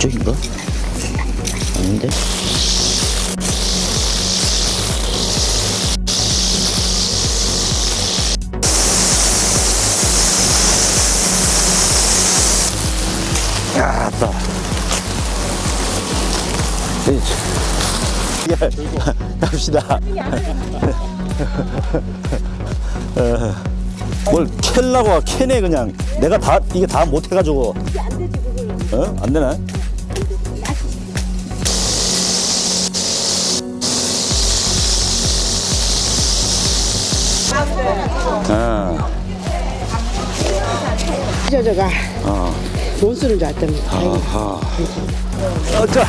이쪽인가? 아닌데? 야, 다 예, 갑시다. 어, 뭘 캘라고 캐네 그냥. 내가 다 이게 다 못해가지고. 어? 안 되나? 아, 저저가 어, 못 쓰는 줄 다행이다. 아하. 어, 자.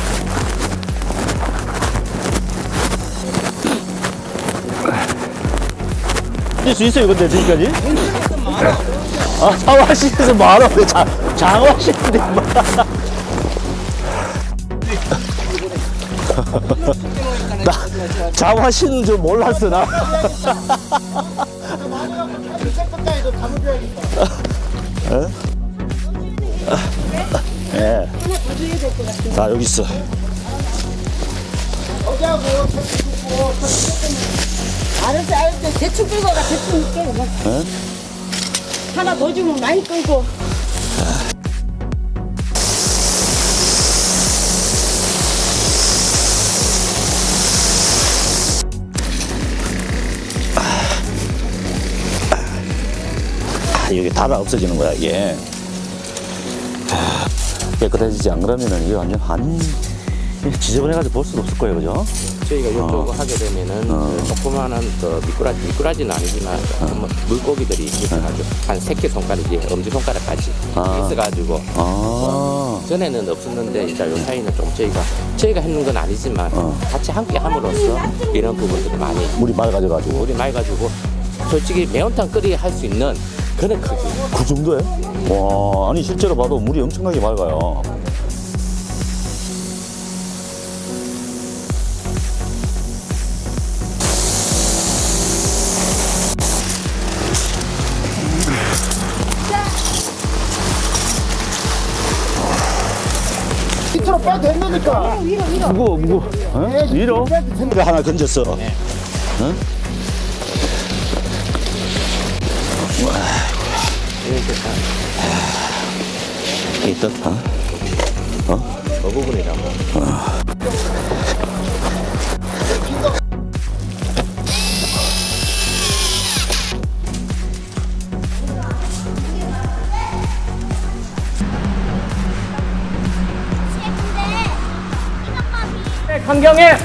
뛸수 있어요, 근데 지금까지? 아, 뭐하러 왜 장, 장화시인데 뭐. 나 장화시는 줄 몰랐어, 나. 예. 나 여기 있어. 알았어, 알았어. 대충 끌고 가, 대충 끌고 가. 어? 하나 더 주면 많이 끌고. 아, 여기 다가 없어지는 거야, 이게. 아, 깨끗해지지 안 그러면은 이게 완전 한, 지저분해가지고 볼 수도 없을 거예요, 그죠? 저희가 이쪽을 하게 되면은 그 조그마한 그 미꾸라지, 미꾸라지는 아니지만 뭐 물고기들이 있어가지고 한 새끼 손가락이 엄지 손가락까지 아. 있어가지고 아, 전에는 없었는데 이제 요 사이는 좀 저희가 저희가 했는 건 아니지만 어. 같이 함께 함으로써 이런 부분들이 많이 물이 맑아져가지고. 물이 맑아지고 솔직히 매운탕 끓이 할 수 있는 그런 크기 그 정도에? 와, 아니, 실제로 봐도 물이 엄청나게 맑아요. 밑으로 빼도 된다니까. 무거워, 무거워. 어? 위로? 이거 하나 건졌어. 응? 이 뜻, 어? 그 부분이라고 강경에